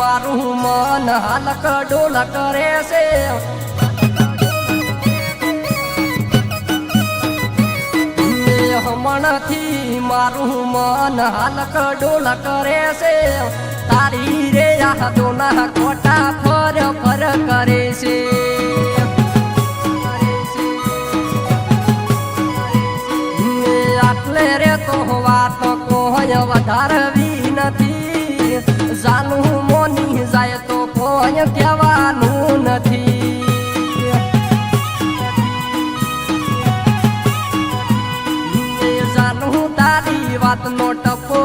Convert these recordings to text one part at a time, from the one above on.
મારું મન હાલક ડોલ કરે છે હમણથી મારું મન હાલક ડોલ કરે છે તારી રે યાદોના કોટા ફર ફર કરે છે આટલે રે તો વાત કોઈ વધારવી નથી. જાનું કોઈ કહેવાનું નથી. જાનું તારી વાતનો ટપો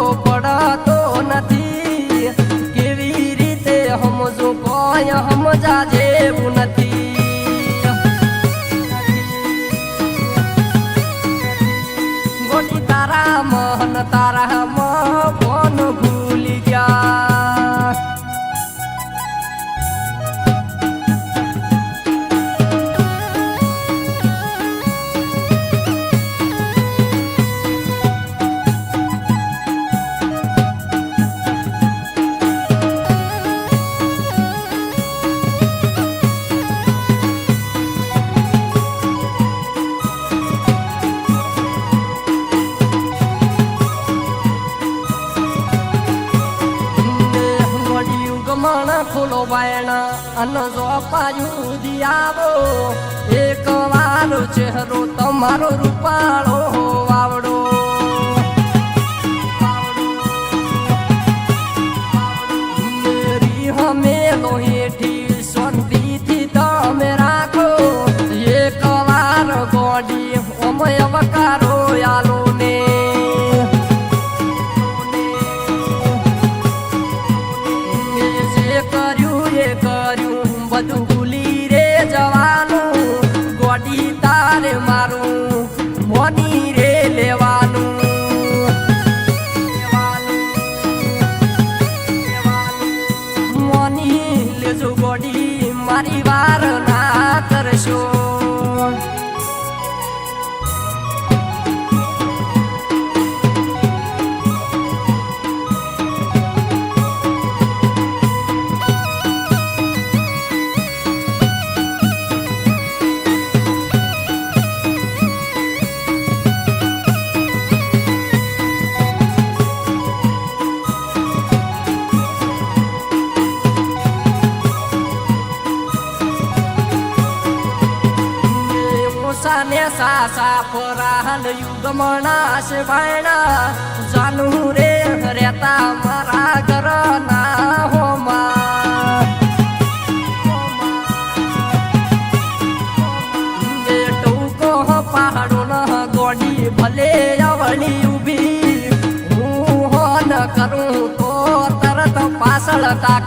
ફૂલો બાયણ અન જો પાયું દિયાવો. એક વાર ચહેરો તમારો રૂપાળો વાવડો. મેરી હમે હેઠી બધું રે જવાનું. ગોડી તારે મારું મોની રે લેવાનું. મોની લેજો ગોડી, મારી વાર ના કરશો. ઓસાને સાસા પરાહલ યુગમણા શિવાયણા જાનું રે રહેતા મારા ઘરના હોમાં. ટૂંકો પહાડો ન ગોડી ભલે અવળી ઊભી. હું હોન કરું તો તરત પાછળ તાકતી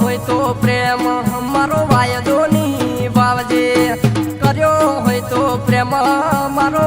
હોય તો પ્રેમ મારો વાયદો ની વાવજે કર્યો હોય તો પ્રેમ મારો